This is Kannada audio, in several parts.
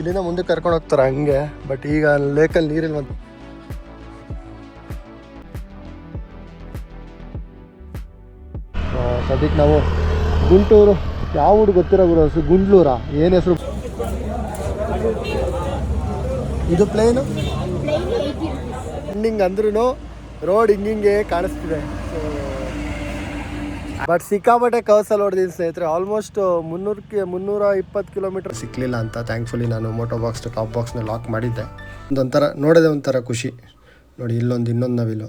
ಇಲ್ಲಿಂದ ಮುಂದೆ ಕರ್ಕೊಂಡು ಹೋಗ್ತಾರೆ ಹಂಗೆ ಬಟ್ ಈಗ ಲೇಕಲ್ಲಿ ನೀರಿಲ್ಲ ಒಂದು ಸದ್ಯಕ್ಕೆ ನಾವು ಗುಂಟೂರು ಯಾವ ಊರು ಗೊತ್ತಿರೋ ಗುರು ಹೆಸರು ಗುಂಡ್ಲೂರ? ಏನು ಹೆಸರು? ಇದು ಪ್ಲೇನು ಹಿಂಗೆ ಅಂದ್ರೂ ರೋಡ್ ಹಿಂಗಿಂಗೆ ಕಾಣಿಸ್ತಿದೆ. ಬಟ್ ಸಿಕ್ಕಾಪಟ್ಟೆ ಕವಸಲ್ಲಿ ಹೊಡೆದಿದ್ದೀನಿ ಸ್ನೇಹಿತರೆ. ಆಲ್ಮೋಸ್ಟ್ ಮುನ್ನೂರಕ್ಕೆ ಮುನ್ನೂರ ಇಪ್ಪತ್ತು ಕಿಲೋಮೀಟರ್ ಸಿಕ್ಕಲಿಲ್ಲ ಅಂತ. ಥ್ಯಾಂಕ್ಫುಲಿ ನಾನು ಮೋಟೋ ಬಾಕ್ಸ್ ಟಾಪ್ ಬಾಕ್ಸ್ನ ಲಾಕ್ ಮಾಡಿದ್ದೆ. ಒಂದೊಂಥರ ನೋಡದೆ ಒಂಥರ ಖುಷಿ. ನೋಡಿ ಇಲ್ಲೊಂದು ಇನ್ನೊಂದು ನವಿಲು.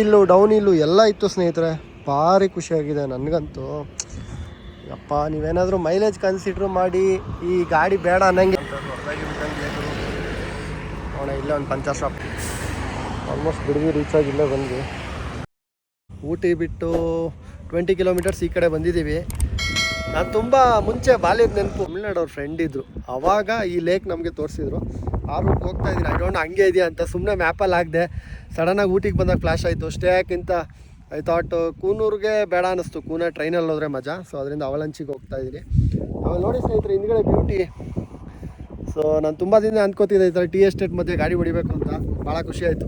ಇಲ್ಲು ಡೌನ್ ಇಲ್ಲು ಎಲ್ಲ ಇತ್ತು ಸ್ನೇಹಿತರೆ. ಭಾರಿ ಖುಷಿಯಾಗಿದೆ ನನಗಂತೂ. ಅಪ್ಪ ನೀವೇನಾದರೂ ಮೈಲೇಜ್ ಕನ್ಸಿಡ್ರ್ ಮಾಡಿ ಈ ಗಾಡಿ ಬೇಡ ಅನ್ನಂಗೆ. ನೋಡ ಇಲ್ಲೇ ಒಂದು ಪಂಚರ್ ಶಾಪ್ ಆಲ್ಮೋಸ್ಟ್ ಬಿಡುಗಿ ರೀಚ್ ಆಗಿಲ್ಲ ಬಂದ್ವಿ. ಊಟಿ ಬಿಟ್ಟು ಟ್ವೆಂಟಿ ಕಿಲೋಮೀಟರ್ಸ್ ಈ ಕಡೆ ಬಂದಿದ್ದೀವಿ. ನಾನು ತುಂಬ ಮುಂಚೆ ಬಾಲ್ಯದ ನೆನಪು. ತಮಿಳ್ನಾಡು ಅವ್ರ ಫ್ರೆಂಡ್ ಇದ್ದರು ಆವಾಗ ಈ ಲೇಕ್ ನಮಗೆ ತೋರಿಸಿದ್ರು. ಆ ರೂಟ್ ಹೋಗ್ತಾ ಇದ್ದೀನಿ. ಐ ಹಂಗೆ ಇದೆಯಾ ಅಂತ ಸುಮ್ಮನೆ ಮ್ಯಾಪಲ್ಲಿ ಆಗದೆ ಸಡನ್ನಾಗಿ ಊಟಿಗೆ ಬಂದಾಗ ಫ್ಲಾಶ್ ಆಯಿತು. ಸ್ಟೇ ಯಾಕಿಂತ ಐ ಥಾಟ್ ಕೂನೂರಿಗೆ ಬೇಡ ಅನ್ನಿಸ್ತು. ಕೂನ ಟ್ರೈನಲ್ಲಿ ಹೋದ್ರೆ ಮಜಾ. ಸೊ ಅದರಿಂದ ಅವಲಂಚಿಗೆ ಹೋಗ್ತಾ ಇದ್ದೀನಿ. ಆಮೇಲೆ ನೋಡಿ ಸ್ನೇಹಿತರೆ, ಹಿಂದ್ಗಡೆ ಬ್ಯೂಟಿ ಸೊ ನಾನು ತುಂಬ ದಿನ ಅಂದ್ಕೋತಿದ್ದೆ ಈ ಥರ ಟಿ ಎಸ್ಟೇಟ್ ಮಧ್ಯೆ ಗಾಡಿ ಹೊಡಿಬೇಕು ಅಂತ. ಭಾಳ ಖುಷಿ ಆಯಿತು.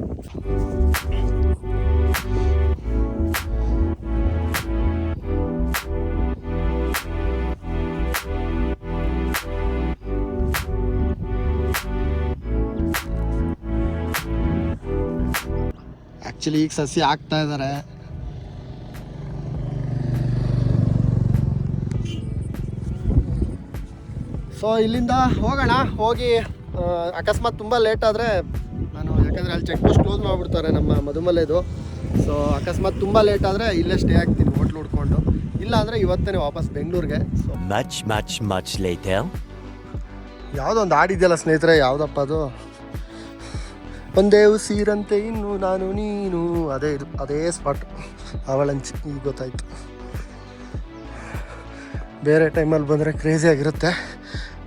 ಆ್ಯಕ್ಚುಲಿ ಈಗ ಸಸಿ ಹಾಕ್ತಾ ಇದ್ದಾರೆ ಸೊ ಇಲ್ಲಿಂದ ಹೋಗೋಣ. ಹೋಗಿ ಅಕಸ್ಮಾತ್ ತುಂಬ ಲೇಟ್ ಆದರೆ ನಾನು ಯಾಕಂದರೆ ಅಲ್ಲಿ ಚೆಕ್ ಪೋಸ್ಟ್ ಕ್ಲೋಸ್ ಮಾಡಿಬಿಡ್ತಾರೆ ನಮ್ಮ ಮಧುಮಲೆದು ಸೊ ಅಕಸ್ಮಾತ್ ತುಂಬ ಲೇಟ್ ಆದರೆ ಇಲ್ಲೇ ಸ್ಟೇ ಆಗ್ತೀನಿ ಹೋಟ್ಲ್ ಹುಡ್ಕೊಂಡು. ಇಲ್ಲ ಅಂದರೆ ಇವತ್ತೇ ವಾಪಸ್ ಬೆಂಗಳೂರಿಗೆ. So much much much later. ಯಾವುದೋ ಒಂದು ಹಾಡಿದೆಯಲ್ಲ ಸ್ನೇಹಿತರೆ ಯಾವುದಪ್ಪ ಅದು? ಒಂದೇ ಉಸಿರಂತೆ ಇನ್ನು ನಾನು, ನೀನು, ಅದೇ ಇದು ಅದೇ ಸ್ಪಾಟ್ ಅವಳಂಚಿ, ಈಗ ಗೊತ್ತಾಯ್ತು. ಬೇರೆ ಟೈಮಲ್ಲಿ ಬಂದರೆ ಕ್ರೇಜಿ ಆಗಿರುತ್ತೆ.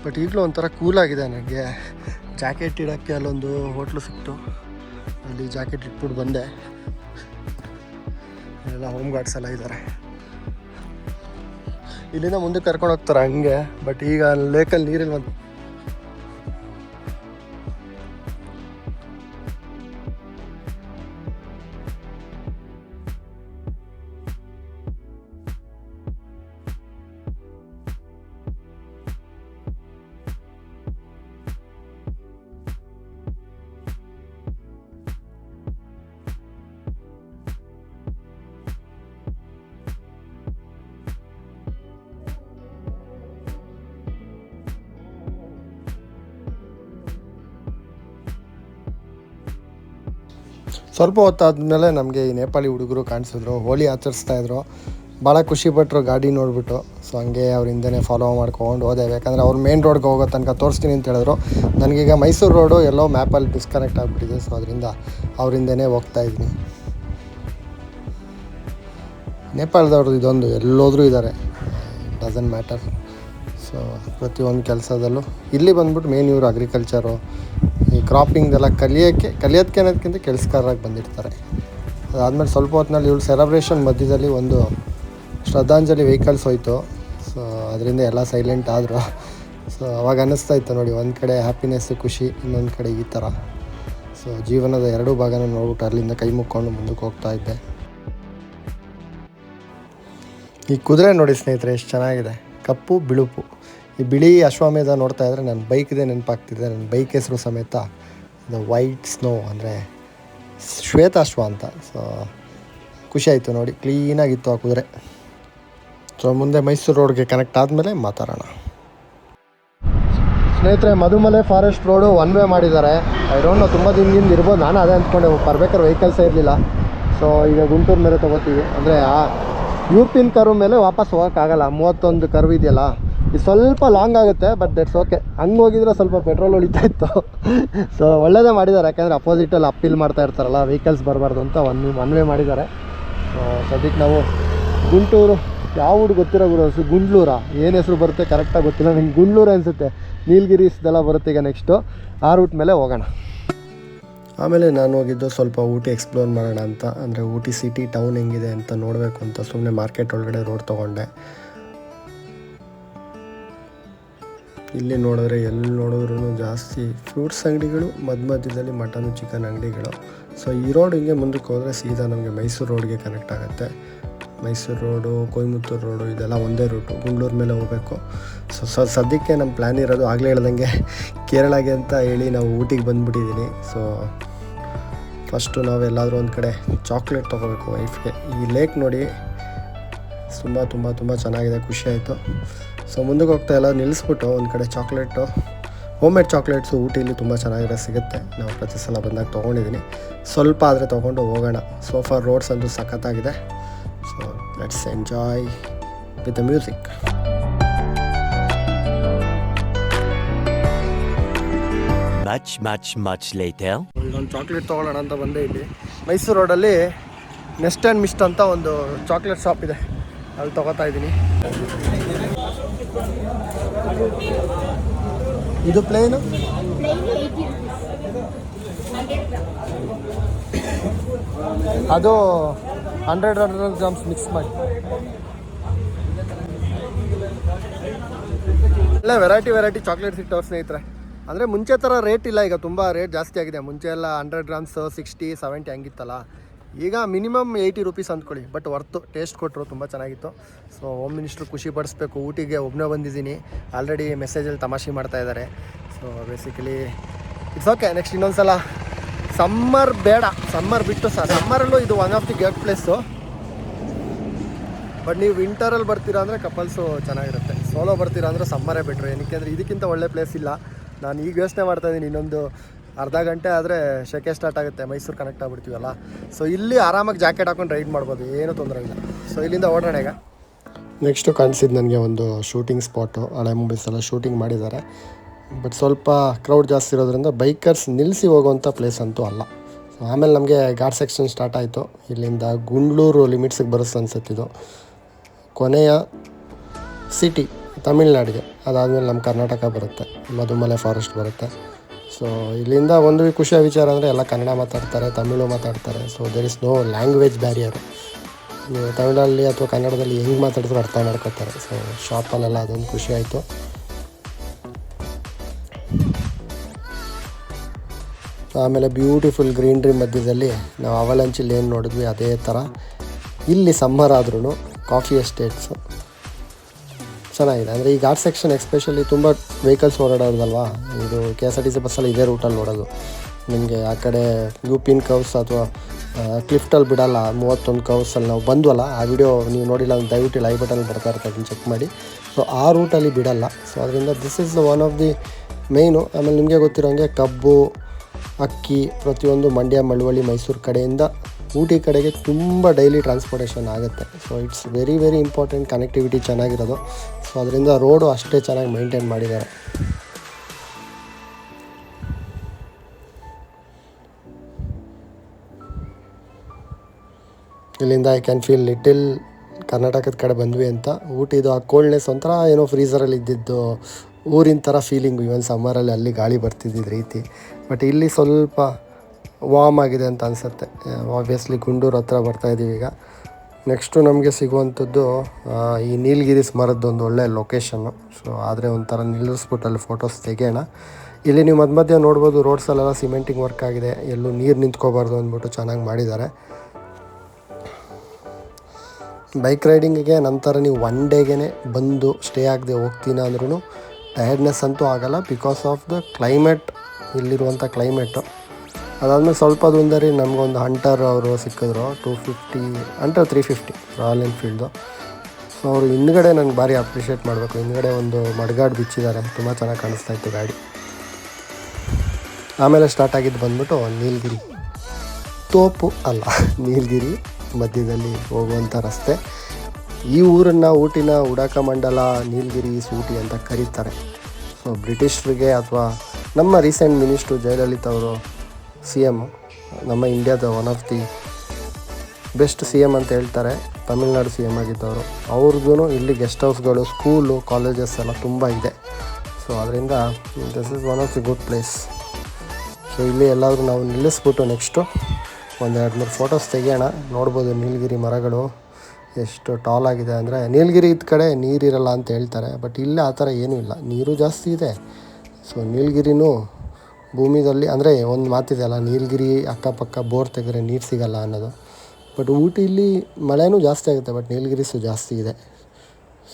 ಬಟ್ ಈಗಲೂ ಒಂಥರ ಕೂಲಾಗಿದೆ ನನಗೆ. ಜಾಕೆಟ್ ಇಡೋಕ್ಕೆ ಅಲ್ಲೊಂದು ಹೋಟ್ಲು ಸಿಕ್ತು. ಅಲ್ಲಿ ಜಾಕೆಟ್ ಇಟ್ಬಿಟ್ಟು ಬಂದೆ. ಎಲ್ಲ ಹೋಮ್ ಗಾರ್ಡ್ಸ್ ಎಲ್ಲ ಇದ್ದಾರೆ ಇಲ್ಲಿಂದ ಮುಂದೆ ಕರ್ಕೊಂಡು ಹೋಗ್ತಾರೆ ಹಂಗೆ. ಬಟ್ ಈಗ ಲೇಕಲ್ಲಿ ನೀರಿಲ್ಲ ಸ್ವಲ್ಪ ಹೊತ್ತಾದ್ಮೇಲೆ ನಮಗೆ ಈ ನೇಪಾಳಿ ಹುಡುಗರು ಕಾಣಿಸಿದ್ರು. ಹೋಳಿ ಆಚರಿಸ್ತಾ ಇದ್ರು. ಭಾಳ ಖುಷಿ ಪಟ್ಟರು ಗಾಡಿ ನೋಡಿಬಿಟ್ಟು. ಸೊ ಹಂಗೆ ಅವ್ರ ಹಿಂದೆ ಫಾಲೋ ಮಾಡ್ಕೊಂಡು ಹೋದೆ. ಯಾಕಂದರೆ ಅವ್ರು ಮೇನ್ ರೋಡ್ಗೆ ಹೋಗೋ ತನಕ ತೋರಿಸ್ತೀನಿ ಅಂತ ಹೇಳಿದ್ರು. ನನಗೀಗ ಮೈಸೂರು ರೋಡು ಎಲ್ಲೋ ಮ್ಯಾಪಲ್ಲಿ ಡಿಸ್ಕನೆಕ್ಟ್ ಆಗಿಬಿಟ್ಟಿದೆ. ಸೊ ಅದರಿಂದ ಅವ್ರ ಹೋಗ್ತಾಯಿದ್ದೀನಿ ಹೋಗ್ತಾ ಇದ್ದೀನಿ ನೇಪಾಳದವ್ರು ಇದೊಂದು, ಎಲ್ಲೋದ್ರೂ ಇದ್ದಾರೆ ಡಸನ್ ಮ್ಯಾಟರ್ ಸೊ ಪ್ರತಿಯೊಂದು ಕೆಲಸದಲ್ಲೂ. ಇಲ್ಲಿ ಬಂದ್ಬಿಟ್ಟು ಮೇನ್ ಇವರು ಅಗ್ರಿಕಲ್ಚರು ಈ ಕ್ರಾಪಿಂಗ್ದೆಲ್ಲ ಕಲಿಯೋಕ್ಕೆ ಕಲಿಯೋದಕ್ಕೆ ಅನ್ನೋದಕ್ಕಿಂತ ಕೆಲಸಗಾರರಾಗಿ ಬಂದಿರ್ತಾರೆ. ಅದಾದಮೇಲೆ ಸ್ವಲ್ಪ ಹೊತ್ತಿನಲ್ಲಿ ಇವಳು ಸೆಲೆಬ್ರೇಷನ್ ಮಧ್ಯದಲ್ಲಿ ಒಂದು ಶ್ರದ್ಧಾಂಜಲಿ ವೆಹಿಕಲ್ಸ್ ಹೋಯಿತು. ಸೊ ಅದರಿಂದ ಎಲ್ಲ ಸೈಲೆಂಟ್ ಆದರು. ಸೊ ಅವಾಗ ಅನ್ನಿಸ್ತಾ ಇತ್ತು ನೋಡಿ, ಒಂದು ಕಡೆ ಹ್ಯಾಪಿನೆಸ್ ಖುಷಿ, ಇನ್ನೊಂದು ಕಡೆ ಈ ಥರ ಸೊ ಜೀವನದ ಎರಡೂ ಭಾಗನ ನೋಡ್ಬಿಟ್ಟು ಅಲ್ಲಿಂದ ಕೈ ಮುಕ್ಕೊಂಡು ಮುಂದಕ್ಕೆ ಹೋಗ್ತಾ ಇದ್ದೆ. ಈ ಕುದುರೆ ನೋಡಿ ಸ್ನೇಹಿತರೆ, ಎಷ್ಟು ಚೆನ್ನಾಗಿದೆ. ಕಪ್ಪು, ಬಿಳುಪು. ಈ ಬಿಳಿ ಅಶ್ವಮೇಧ ನೋಡ್ತಾ ಇದ್ರೆ ನನ್ನ ಬೈಕ್ದೇ ನೆನಪಾಗ್ತಿದೆ. ನನ್ನ ಬೈಕ್ ಹೆಸರು ಸಮೇತ ದ ವೈಟ್ ಸ್ನೋ ಅಂದರೆ ಶ್ವೇತಾಶ್ವ ಅಂತ. ಸೊ ಖುಷಿಯಾಯಿತು ನೋಡಿ ಕ್ಲೀನಾಗಿತ್ತು ಆ ಕುದುರೆ. ಸೊ ಮುಂದೆ ಮೈಸೂರು ರೋಡ್ಗೆ ಕನೆಕ್ಟ್ ಆದಮೇಲೆ ಮಾತಾಡೋಣ. ಸ್ನೇಹಿತರೆ, Mudumalai forest road one way ಮಾಡಿದ್ದಾರೆ. ಐ ಡೋಂಟ್ ನೋ ತುಂಬ ದಿನದಿಂದ ಇರ್ಬೋದು. ನಾನು ಅದೇ ಅಂದ್ಕೊಂಡೆ, ಬರ್ಬೇಕಾದ್ರೆ ವೆಹಿಕಲ್ಸೇ ಇರಲಿಲ್ಲ. ಸೊ ಈಗ ಗುಂಟೂರು ಮೇಲೆ ತೊಗೋತೀವಿ. ಅಂದರೆ ಆ ಯು ಪಿನ್ ಕರ್ವ್ ಮೇಲೆ ವಾಪಸ್ ಹೋಗೋಕ್ಕಾಗಲ್ಲ. ಮೂವತ್ತೊಂದು ಕರ್ವ್ ಇದೆಯಲ್ಲ. ಇದು ಸ್ವಲ್ಪ ಲಾಂಗ್ ಆಗುತ್ತೆ ಬಟ್ ದಟ್ಸ್ ಓಕೆ ಹಂಗೆ ಹೋಗಿದ್ರೆ ಸ್ವಲ್ಪ ಪೆಟ್ರೋಲ್ ಉಳಿತಾ ಇತ್ತು. ಸೊ ಒಳ್ಳೇದೇ ಮಾಡಿದ್ದಾರೆ. ಯಾಕೆಂದರೆ ಅಪೋಸಿಟಲ್ಲಿ ಅಪ್ಪೀಲ್ ಮಾಡ್ತಾ ಇರ್ತಾರಲ್ಲ ವೆಹಿಕಲ್ಸ್ ಬರಬಾರ್ದು ಅಂತ ಒನ್ ಒನ್ ವೇ ಮಾಡಿದ್ದಾರೆ. ಸೊ ಸದ್ಯಕ್ಕೆ ನಾವು ಗುಂಟೂರು, ಯಾವ ಊರು ಗೊತ್ತಿರೋ ಗುರು ಗುಂಡ್ಲೂರಾ? ಏನು ಹೆಸರು ಬರುತ್ತೆ ಕರೆಕ್ಟಾಗಿ ಗೊತ್ತಿಲ್ಲ ನಿಮ್ಗೆ ಗುಂಡ್ಲೂರ ಅನಿಸುತ್ತೆ. ನೀಲಗಿರೀಸ್ದೆಲ್ಲ ಬರುತ್ತೆ ಈಗ ನೆಕ್ಸ್ಟು ಆ ರೂಟ್ ಮೇಲೆ ಹೋಗೋಣ. ಆಮೇಲೆ ನಾನು ಹೋಗಿದ್ದು ಸ್ವಲ್ಪ ಊಟಿ ಎಕ್ಸ್ಪ್ಲೋರ್ ಮಾಡೋಣ ಅಂತ. ಅಂದರೆ ಊಟಿ ಸಿಟಿ ಟೌನ್ ಹೆಂಗಿದೆ ಅಂತ ನೋಡಬೇಕು ಅಂತ ಸುಮ್ಮನೆ ಮಾರ್ಕೆಟ್ ಒಳಗಡೆ ರೋಡ್ ತೊಗೊಂಡೆ. ಇಲ್ಲಿ ನೋಡಿದ್ರೆ ಎಲ್ಲಿ ನೋಡಿದ್ರೂ ಜಾಸ್ತಿ ಫ್ರೂಟ್ಸ್ ಅಂಗಡಿಗಳು, ಮಧ್ಯ ಮಧ್ಯದಲ್ಲಿ ಮಟನ್, ಚಿಕನ್ ಅಂಗಡಿಗಳು. ಸೊ ಈ ರೋಡ್ ಹಿಂಗೆ ಮುಂದಕ್ಕೆ ಹೋದರೆ ಸೀದಾ ನಮಗೆ ಮೈಸೂರು ರೋಡ್ಗೆ ಕನೆಕ್ಟ್ ಆಗುತ್ತೆ. ಮೈಸೂರು ರೋಡು ಕೊಯಮತ್ತೂರು ರೋಡು ಇದೆಲ್ಲ ಒಂದೇ ರೂಟು ಗುಂಡ್ಲೂರು ಮೇಲೆ ಹೋಗಬೇಕು. ಸೊ ಸೊ, ಸದ್ಯಕ್ಕೆ ನಮ್ಮ ಪ್ಲ್ಯಾನ್ ಇರೋದು ಆಗಲೇ ಹೇಳ್ದಂಗೆ ಕೇರಳಗೆ ಅಂತ ಹೇಳಿ ನಾವು ಊಟಿಗೆ ಬಂದುಬಿಟ್ಟಿದ್ದೀನಿ ಸೊ ಫಸ್ಟು ನಾವೆಲ್ಲಾದರೂ ಒಂದು ಕಡೆ ಚಾಕ್ಲೇಟ್ ತೊಗೋಬೇಕು ವೈಫ್ಗೆ ಈ ಲೇಕ್ ನೋಡಿ ತುಂಬ ತುಂಬ ತುಂಬ ಚೆನ್ನಾಗಿದೆ, ಖುಷಿ ಆಯಿತು. ಸೊ ಮುಂದಕ್ಕೆ ಹೋಗ್ತಾ ಎಲ್ಲ ನಿಲ್ಲಿಸ್ಬಿಟ್ಟು ಒಂದು ಕಡೆ ಚಾಕ್ಲೇಟು ಹೋಮ್ ಮೇಡ್ ಚಾಕ್ಲೇಟ್ಸು ಇಲ್ಲಿ ತುಂಬ ಚೆನ್ನಾಗಿರೋ ಸಿಗುತ್ತೆ. ನಾವು ಪ್ರತಿ ಸಲ ಬಂದಾಗ ತೊಗೊಂಡಿದ್ದೀನಿ ಸ್ವಲ್ಪ ಆದರೆ ತೊಗೊಂಡು ಹೋಗೋಣ. ಸೋಫಾ ರೋಡ್ಸ್ ಅಂತೂ ಸಖತ್ತಾಗಿದೆ. So let's enjoy with the music much much much later ಒಂದು ಚಾಕ್ಲೇಟ್ ತೊಗೊಳ್ಳೋಣ ಅಂತ ಬಂದೆ ಇಲ್ಲಿ. ಮೈಸೂರು ರೋಡಲ್ಲಿ ನೆಸ್ಟ್ ಆ್ಯಂಡ್ ಮಿಸ್ಟ್ ಅಂತ ಒಂದು ಚಾಕ್ಲೇಟ್ ಶಾಪ್ ಇದೆ. ಅಲ್ಲಿ ತೊಗೋತಾ ಇದ್ದೀನಿ. ಇದು ಪ್ಲೇನು ಅದು ಹಂಡ್ರೆಡ್ ಹಂಡ್ರೆಡ್ ಗ್ರಾಮ್ಸ್ ಮಿಕ್ಸ್ ಮಾಡಿ. ಎಲ್ಲ ವೆರೈಟಿ ವೆರೈಟಿ ಚಾಕ್ಲೇಟ್ ಸಿಗ್ತಾವೆ ಸ್ನೇಹಿತರೆ. ಅಂದರೆ ಮುಂಚೆ ಥರ ರೇಟ್ ಇಲ್ಲ, ಈಗ ತುಂಬ ರೇಟ್ ಜಾಸ್ತಿ ಆಗಿದೆ. ಮುಂಚೆ ಎಲ್ಲ ಹಂಡ್ರೆಡ್ ಗ್ರಾಮ್ಸ್ ಸಿಕ್ಸ್ಟಿ ಸೆವೆಂಟಿ ಹಂಗಿತ್ತಲ್ಲ. ಈಗ ಮಿನಿಮಮ್ ಏಯ್ಟಿ ರುಪೀಸ್ ಅಂದ್ಕೊಳ್ಳಿ, ಬಟ್ ವರ್ತು, ಟೇಸ್ಟ್ ಕೊಟ್ಟರು ತುಂಬ ಚೆನ್ನಾಗಿತ್ತು. ಸೊ ಹೋಮ್ ಮಿನಿಸ್ಟ್ರು ಖುಷಿ ಪಡಿಸ್ಬೇಕು, ಊಟಿಗೆ ಒಬ್ಬನೇ ಬಂದಿದ್ದೀನಿ. ಆಲ್ರೆಡಿ ಮೆಸೇಜಲ್ಲಿ ತಮಾಷೆ ಮಾಡ್ತಾ ಇದ್ದಾರೆ. So basically it's okay next ಇನ್ನೊಂದು ಸಲ ಸಮ್ಮರ್ ಬೇಡ ಸಮ್ಮರ್ ಬಿಟ್ಟು ಸರ್ ಸಮ್ಮರಲ್ಲೂ ಇದು one of the great place but ನೀವು ವಿಂಟರಲ್ಲಿ ಬರ್ತೀರಾ ಅಂದರೆ ಕಪಲ್ಸು ಚೆನ್ನಾಗಿರುತ್ತೆ. ಸೋಲೋ ಬರ್ತೀರಾ ಅಂದರೆ ಸಮ್ಮರೇ ಬೆಟ್ರು ಏನಕ್ಕೆ ಅಂದರೆ ಇದಕ್ಕಿಂತ ಒಳ್ಳೆ ಪ್ಲೇಸ್ ಇಲ್ಲ. ನಾನು ಈಗ ಯೋಚನೆ ಮಾಡ್ತಾ ಇದ್ದೀನಿ, ಇನ್ನೊಂದು ಅರ್ಧ ಗಂಟೆ ಆದರೆ ಶೆಕೆ ಸ್ಟಾರ್ಟ್ ಆಗುತ್ತೆ, ಮೈಸೂರು ಕನೆಕ್ಟ್ ಆಗಿಬಿಡ್ತೀವಲ್ಲ. ಸೊ ಇಲ್ಲಿ ಆರಾಮಾಗಿ ಜಾಕೆಟ್ ಹಾಕೊಂಡು ರೈಡ್ ಮಾಡ್ಬೋದು, ಏನೂ ತೊಂದರೆ ಇಲ್ಲ. ಸೊ ಇಲ್ಲಿಂದ ಓಡೋಣ ಈಗ. ನೆಕ್ಸ್ಟು ಕಾಣಿಸಿದ್ದು ನನಗೆ ಒಂದು ಶೂಟಿಂಗ್ ಸ್ಪಾಟು ಹಳೆ ಮೂವೀಸೆಲ್ಲ ಶೂಟಿಂಗ್ ಮಾಡಿದ್ದಾರೆ. ಬಟ್ ಸ್ವಲ್ಪ ಕ್ರೌಡ್ ಜಾಸ್ತಿ ಇರೋದ್ರಿಂದ ಬೈಕರ್ಸ್ ನಿಲ್ಲಿಸಿ ಹೋಗುವಂಥ ಪ್ಲೇಸ್ ಅಂತೂ ಅಲ್ಲ. ಸೊ ಆಮೇಲೆ ನಮಗೆ ಘಾಟ್ ಸೆಕ್ಷನ್ ಸ್ಟಾರ್ಟ್ ಆಯಿತು. ಇಲ್ಲಿಂದ ಗುಂಡ್ಲೂರು ಲಿಮಿಟ್ಸಿಗೆ ಬರುತ್ತೆ ಅನ್ಸುತ್ತಿದ್ದು ಕೊನೆಯ ಸಿಟಿ ತಮಿಳ್ನಾಡಿಗೆ. ಅದಾದಮೇಲೆ ನಮ್ಮ ಕರ್ನಾಟಕ ಬರುತ್ತೆ, ಮಧುಮಲೆ ಫಾರೆಸ್ಟ್ ಬರುತ್ತೆ. ಸೊ ಇಲ್ಲಿಂದ ಒಂದು ಖುಷಿಯ ವಿಚಾರ ಅಂದರೆ ಎಲ್ಲ ಕನ್ನಡ ಮಾತಾಡ್ತಾರೆ, ತಮಿಳು ಮಾತಾಡ್ತಾರೆ. So there is no language barrier ತಮಿಳಲ್ಲಿ ಅಥವಾ ಕನ್ನಡದಲ್ಲಿ ಹೆಂಗೆ ಮಾತಾಡಿದ್ರು ಅರ್ಥ ಮಾಡ್ಕೊತಾರೆ. ಸೊ ಶಾಪಲ್ಲೆಲ್ಲ ಅದೊಂದು ಖುಷಿ ಆಯಿತು. ಆಮೇಲೆ ಬ್ಯೂಟಿಫುಲ್ ಗ್ರೀನ್ರಿ ಮಧ್ಯದಲ್ಲಿ ನಾವು ಅವಲಂಚಿಲ್ಲಿ ಏನು ನೋಡಿದ್ವಿ, ಅದೇ ಥರ ಇಲ್ಲಿ ಸಮ್ಮರ್ ಆದ್ರೂ ಕಾಫಿ ಎಸ್ಟೇಟ್ಸು ಚೆನ್ನಾಗಿದೆ. ಅಂದರೆ ಈ ಘಾಟ್ ಸೆಕ್ಷನ್ ಎಕ್ಸ್ಪೆಷಲಿ ತುಂಬ ವೆಹಿಕಲ್ಸ್ ಓಡಾಡೋದಲ್ವಾ? ಇದು K S R T C ಬಸ್ಸಲ್ಲಿ ಇದೇ ರೂಟಲ್ಲಿ ನೋಡೋದು ನಿಮಗೆ ಆ ಕಡೆ ಪಿನ್ ಕವ್ಸ್ ಅಥವಾ ಕ್ಲಿಫ್ಟಲ್ಲಿ ಬಿಡಲ್ಲ, ಮೂವತ್ತೊಂದು ಕವ್ಸಲ್ಲಿ ನಾವು ಬಂದ್ವಲ್ಲ, ಆ ವಿಡಿಯೋ ನೀವು ನೋಡಿಲ್ಲ ಅಂದ್ರೆ ದಯವಿಟ್ಟು ಲೈವ್ ಬಟನಲ್ಲಿ ಬರ್ತಾ ಇರ್ತದೆ ಚೆಕ್ ಮಾಡಿ. ಸೊ ಆ ರೂಟಲ್ಲಿ ಬಿಡಲ್ಲ. ಸೊ ಅದರಿಂದ this is one of the main ಆಮೇಲೆ ನಿಮಗೆ ಗೊತ್ತಿರೋಂಗೆ ಕಬ್ಬು, ಅಕ್ಕಿ, ಪ್ರತಿಯೊಂದು ಮಂಡ್ಯ, ಮಳವಳ್ಳಿ, ಮೈಸೂರು ಕಡೆಯಿಂದ ಊಟಿ ಕಡೆಗೆ ತುಂಬ ಡೈಲಿ ಟ್ರಾನ್ಸ್ಪೋರ್ಟೇಷನ್ ಆಗುತ್ತೆ. So it's very very important connectivity ಚೆನ್ನಾಗಿರೋದು. ಸೊ ಅದರಿಂದ ರೋಡು ಅಷ್ಟೇ ಚೆನ್ನಾಗಿ ಮೈಂಟೈನ್ ಮಾಡಿದ್ದಾರೆ. ಇಲ್ಲಿಂದ ಐ ಕ್ಯಾನ್ ಫೀಲ್ ಲಿಟಿಲ್ ಕರ್ನಾಟಕದ ಕಡೆ ಬಂದ್ವಿ ಅಂತ. ಊಟಿದು ಆ ಕೋಲ್ಡ್ನೆಸ್ ಒಂಥರ ಏನೋ ಫ್ರೀಸರಲ್ಲಿ ಇದ್ದಿದ್ದು ಊರಿನ ಥರ ಫೀಲಿಂಗು ಇವನ್ ಸಮ್ಮರಲ್ಲಿ ಅಲ್ಲಿ ಗಾಳಿ ಬರ್ತಿದ್ದಿದ್ದ ರೀತಿ. ಬಟ್ ಇಲ್ಲಿ ಸ್ವಲ್ಪ ವಾಮ್ ಆಗಿದೆ ಅಂತ ಅನಿಸುತ್ತೆ. ಆಬ್ವಿಯಸ್ಲಿ ಗುಂಡೂರು ಹತ್ರ ಬರ್ತಾ ಇದ್ದೀವಿ ಈಗ. ನೆಕ್ಸ್ಟು ನಮಗೆ ಸಿಗುವಂಥದ್ದು ಈ ನೀಲಗಿರಿಸ್ ಮರದ್ದು ಒಂದು ಒಳ್ಳೆ ಲೊಕೇಶನ್ನು ಸೊ ಆದರೆ ಒಂಥರ ನಿಲ್ಲಿಸ್ಬಿಟ್ಟು ಅಲ್ಲಿ ಫೋಟೋಸ್ ತೆಗೆಯೋಣ. ಇಲ್ಲಿ ನೀವು ಮಧ್ಯ ಮಧ್ಯ ನೋಡ್ಬೋದು ರೋಡ್ಸಲ್ಲೆಲ್ಲ ಸಿಮೆಂಟಿಂಗ್ ವರ್ಕ್ ಆಗಿದೆ. ಎಲ್ಲೂ ನೀರು ನಿಂತ್ಕೋಬಾರ್ದು ಅಂದ್ಬಿಟ್ಟು ಚೆನ್ನಾಗಿ ಮಾಡಿದ್ದಾರೆ. ಬೈಕ್ ರೈಡಿಂಗಿಗೆ ನಂತರ ನೀವು ಒನ್ ಡೇಗೆ ಬಂದು ಸ್ಟೇ ಆಗದೆ ಹೋಗ್ತೀನಿ ಅಂದ್ರೂ ಟಯರ್ಡ್ನೆಸ್ ಅಂತೂ ಆಗೋಲ್ಲ ಬಿಕಾಸ್ ಆಫ್ ದ ಕ್ಲೈಮೇಟ್ ಇಲ್ಲಿರುವಂಥ ಕ್ಲೈಮೇಟು ಅದಾದಮೇಲೆ ಸ್ವಲ್ಪ ದೂರದಲ್ಲಿ ನಮಗೊಂದು ಹಂಟರ್ ಅವರು ಸಿಕ್ಕಿದ್ರು two fifty Hunter three fifty Royal Enfield so ಅವರು ಹಿಂದ್ಗಡೆ ನನಗೆ ಭಾರಿ ಅಪ್ರಿಷಿಯೇಟ್ ಮಾಡಬೇಕು. ಹಿಂದ್ಗಡೆ ಒಂದು ಮಡ್ಗಾಡು ಬಿಚ್ಚಿದ್ದಾರೆ ತುಂಬ ಚೆನ್ನಾಗಿ ಕಾಣಿಸ್ತಾ ಇತ್ತು ಗಾಡಿ. ಆಮೇಲೆ ಸ್ಟಾರ್ಟ್ ಆಗಿದ್ದು ಬಂದ್ಬಿಟ್ಟು ನೀಲಗಿರಿ. ತೋಪು ಅಲ್ಲ, ನೀಲಗಿರಿ ಮಧ್ಯದಲ್ಲಿ ಹೋಗುವಂಥ ರಸ್ತೆ. ಈ ಊರನ್ನು ಊಟಿನ ಉಡಾಕ ಮಂಡಲ, ನೀಲಗಿರಿ ಸೂಟಿ ಅಂತ ಕರೀತಾರೆ. ಸೊ ಬ್ರಿಟಿಷರಿಗೆ ಅಥವಾ ನಮ್ಮ ರೀಸೆಂಟ್ ಮಿನಿಸ್ಟ್ರು ಜಯಲಲಿತಾ ಅವರು ಸಿ ಎಂ ನಮ್ಮ ಇಂಡಿಯಾದ one of the best C M ಅಂತ ಹೇಳ್ತಾರೆ. ತಮಿಳ್ನಾಡು ಸಿ ಎಂ ಆಗಿದ್ದವರು. ಅವ್ರಿಗೂ ಇಲ್ಲಿ ಗೆಸ್ಟ್ ಹೌಸ್ಗಳು ಸ್ಕೂಲು ಕಾಲೇಜಸ್ ಎಲ್ಲ ತುಂಬ ಇದೆ. ಸೊ ಅದರಿಂದ this is one of the good place so ಇಲ್ಲಿ ಎಲ್ಲಾದರೂ ನಾವು ನಿಲ್ಲಿಸ್ಬಿಟ್ಟು ನೆಕ್ಸ್ಟು ಒಂದು ಎರಡು ಮೂರು ಫೋಟೋಸ್ ತೆಗಿಯೋಣ. ನೋಡ್ಬೋದು ನೀಲಗಿರಿ ಮರಗಳು ಎಷ್ಟು ಟಾಲ್ ಆಗಿದೆ ಅಂದರೆ ನೀಲಗಿರಿ ಇದ್ದ ಕಡೆ ನೀರಿರಲ್ಲ ಅಂತ ಹೇಳ್ತಾರೆ. ಬಟ್ ಇಲ್ಲಿ ಆ ಥರ ಏನೂ ಇಲ್ಲ. ನೀರು ಜಾಸ್ತಿ ಇದೆ. ಸೊ ನೀಲಗಿರಿನೂ ಭೂಮಿದಲ್ಲಿ, ಅಂದರೆ ಒಂದು ಮಾತಿದೆಯಲ್ಲ, ನೀಲಗಿರಿ ಅಕ್ಕಪಕ್ಕ ಬೋರ್ ತೆಗೆದ್ರೆ ನೀರು ಸಿಗಲ್ಲ ಅನ್ನೋದು. ಬಟ್ ಊಟಿಲಿ ಮಳೆನೂ ಜಾಸ್ತಿ ಆಗುತ್ತೆ ಬಟ್ ನೀಲಗಿರಿಸು ಜಾಸ್ತಿ ಇದೆ.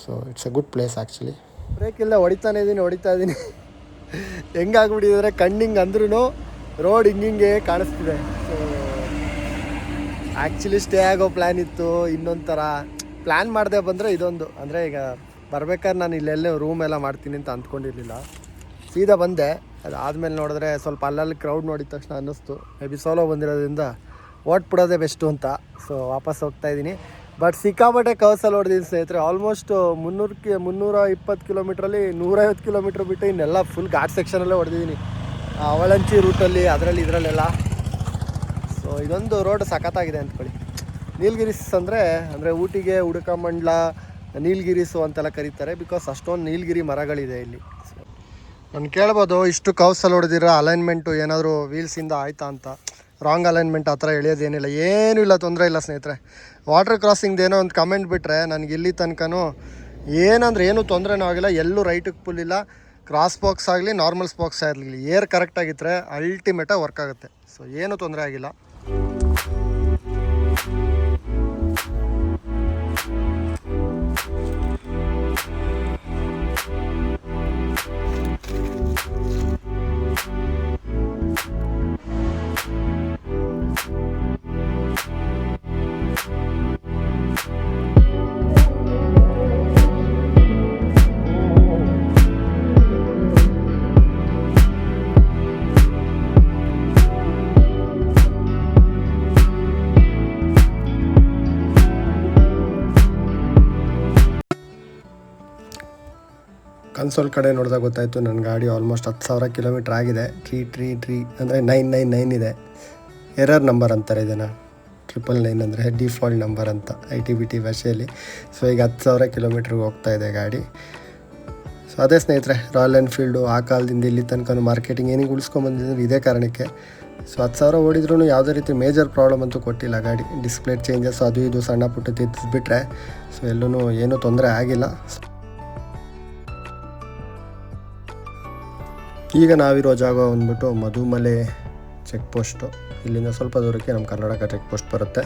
So it's a good place actually break ಇಲ್ಲ, ಹೊಡಿತಾನೆ ಇದ್ದೀನಿ ಹೊಡಿತಾ ಇದ್ದೀನಿ ಹೆಂಗಾಗ್ಬಿಟ್ಟಿದ್ರೆ ಕಣ್ಣಿಂಗ್ ಅಂದ್ರೂ ರೋಡ್ ಹಿಂಗಿಂಗೆ ಕಾಣಿಸ್ತಿದೆ. ಸೊ ಆ್ಯಕ್ಚುಲಿ ಸ್ಟೇ ಆಗೋ ಪ್ಲ್ಯಾನ್ ಇತ್ತು ಇನ್ನೊಂದು ಥರ ಪ್ಲ್ಯಾನ್ ಮಾಡದೆ ಬಂದರೆ ಇದೊಂದು. ಅಂದರೆ ಈಗ ಬರ್ಬೇಕಾದ್ರೆ ನಾನು ಇಲ್ಲೆಲ್ಲೇ ರೂಮ್ ಎಲ್ಲ ಮಾಡ್ತೀನಿ ಅಂತ ಅಂದ್ಕೊಂಡಿರಲಿಲ್ಲ. ಸೀದಾ ಬಂದೆ. ಅದಾದಮೇಲೆ ನೋಡಿದ್ರೆ ಸ್ವಲ್ಪ ಅಲ್ಲಲ್ಲಿ ಕ್ರೌಡ್ ನೋಡಿದ ತಕ್ಷಣ ಅನ್ನಿಸ್ತು. ಮೇ ಬಿ ಸೋಲೋ ಬಂದಿರೋದ್ರಿಂದ ಓಟ್ಬಿಡೋದೇ ಬೆಸ್ಟು ಅಂತ. ಸೊ ವಾಪಸ್ ಹೋಗ್ತಾ ಇದ್ದೀನಿ. ಬಟ್ ಸಿಕ್ಕಾಪಟ್ಟೆ ಕವಸಲ್ಲಿ ಹೊಡೆದಿದ್ದೀನಿ ಸ್ನೇಹಿತರೆ. ಆಲ್ಮೋಸ್ಟ್ ಮುನ್ನೂರಕ್ಕೆ ಮುನ್ನೂರ ಇಪ್ಪತ್ತು ಕಿಲೋಮೀಟ್ರಲ್ಲಿ ನೂರೈವತ್ತು ಕಿಲೋಮೀಟ್ರ್ ಬಿಟ್ಟು ಇನ್ನೆಲ್ಲ ಫುಲ್ ಘಾಟ್ ಸೆಕ್ಷನಲ್ಲೇ ಹೊಡೆದಿದ್ದೀನಿ. ಅವಳಂಚಿ ರೂಟಲ್ಲಿ ಅದರಲ್ಲಿ, ಇದರಲ್ಲೆಲ್ಲ. ಸೊ ಇದೊಂದು ರೋಡ್ ಸಖತ್ತಾಗಿದೆ ಅಂದ್ಕೊಳ್ಳಿ. ನೀಲಗಿರಿಸ್ ಅಂದರೆ ಅಂದರೆ ಊಟಿಗೆ ಉಡುಕಮಂಡ್ಲ ನೀಲಗಿರಿಸು ಅಂತೆಲ್ಲ ಕರೀತಾರೆ. ಬಿಕಾಸ್ ಅಷ್ಟೊಂದು ನೀಲಗಿರಿ ಮರಗಳಿದೆ ಇಲ್ಲಿ. ನಾನು ಕೇಳ್ಬೋದು, ಇಷ್ಟು ಕೌಸಲ್ಲಿ ಹೊಡೆದಿರೋ ಅಲೈನ್ಮೆಂಟು ಏನಾದರೂ ವೀಲ್ಸಿಂದ ಆಯ್ತಾ ಅಂತ. ರಾಂಗ್ ಅಲೈನ್ಮೆಂಟ್ ಆ ಥರ ಎಳೆಯೋದೇನಿಲ್ಲ ಏನೂ ಇಲ್ಲ, ತೊಂದರೆ ಇಲ್ಲ ಸ್ನೇಹಿತರೆ. ವಾಟರ್ ಕ್ರಾಸಿಂಗ್ದು ಏನೋ ಒಂದು ಕಮೆಂಟ್ ಬಿಟ್ಟರೆ ನನಗೆ ಇಲ್ಲಿ ತನಕನೂ ಏನಂದ್ರೆ ಏನೂ ತೊಂದರೆನೂ ಆಗಿಲ್ಲ. ಎಲ್ಲೂ ರೈಟಿಗೆ ಇಲ್ಲ. ಕ್ರಾಸ್ ಬಾಕ್ಸ್ ಆಗಲಿ ನಾರ್ಮಲ್ ಸ್ಪಾಕ್ಸ್ ಆಗಲಿ ಏರ್ ಕರೆಕ್ಟಾಗಿದ್ದರೆ ಅಲ್ಟಿಮೇಟಾಗಿ ವರ್ಕ್ ಆಗುತ್ತೆ. ಸೊ ಏನೂ ತೊಂದರೆ ಆಗಿಲ್ಲ. ಕನ್ಸೋಲ್ ಕಡೆ ನೋಡಿದಾಗ ಗೊತ್ತಾಯಿತು ನನ್ನ ಗಾಡಿ ಆಲ್ಮೋಸ್ಟ್ ಹತ್ತು ಸಾವಿರ ಕಿಲೋಮೀಟ್ರ್ ಆಗಿದೆ. ತ್ರೀ ತ್ರೀ ತ್ರೀ ಅಂದರೆ ನೈನ್ ನೈನ್ ನೈನ್ ಇದೆ. ಎರರ್ ನಂಬರ್ ಅಂತಾರೆ ಇದನ್ನು. ಟ್ರಿಪಲ್ ನೈನ್ ಅಂದರೆ ಡಿಫಾಲ್ಟ್ ನಂಬರ್ ಅಂತ ಐ ಟಿ ಬಿ ಟಿ ಭಾಷೆಯಲ್ಲಿ. ಸೊ ಈಗ ಹತ್ತು ಸಾವಿರ ಕಿಲೋಮೀಟ್ರಿಗೆ ಹೋಗ್ತಾ ಇದೆ ಗಾಡಿ. ಸೊ ಅದೇ ಸ್ನೇಹಿತರೆ ರಾಯಲ್ ಎನ್ಫೀಲ್ಡು ಆ ಕಾಲದಿಂದ ಇಲ್ಲಿ ತನಕ ಮಾರ್ಕೆಟಿಂಗ್ ಏನಿಗೆ ಉಳಿಸ್ಕೊಂಬಂದಿದ್ರು ಇದೇ ಕಾರಣಕ್ಕೆ. ಸೊ ಹತ್ತು ಸಾವಿರ ಓಡಿದ್ರೂ ಯಾವುದೇ ರೀತಿ ಮೇಜರ್ ಪ್ರಾಬ್ಲಮ್ ಅಂತೂ ಕೊಟ್ಟಿಲ್ಲ ಗಾಡಿ. ಡಿಸ್ಪ್ಲೇ ಚೇಂಜಸ್ ಅದು ಇದು ಸಣ್ಣ ಪುಟ್ಟ ತಿದ್ದಿಸ್ಬಿಟ್ರೆ. ಸೊ ಎಲ್ಲೂ ಏನೂ ತೊಂದರೆ ಆಗಿಲ್ಲ. ಈಗ ನಾವಿರೋ ಜಾಗ ಬಂದ್ಬಿಟ್ಟು ಮಧುಮಲೆ ಚೆಕ್ ಪೋಸ್ಟು ಇಲ್ಲಿಂದ ಸ್ವಲ್ಪ ದೂರಕ್ಕೆ ನಮ್ಮ ಕರ್ನಾಟಕ ಚೆಕ್ ಪೋಸ್ಟ್ ಬರುತ್ತೆ.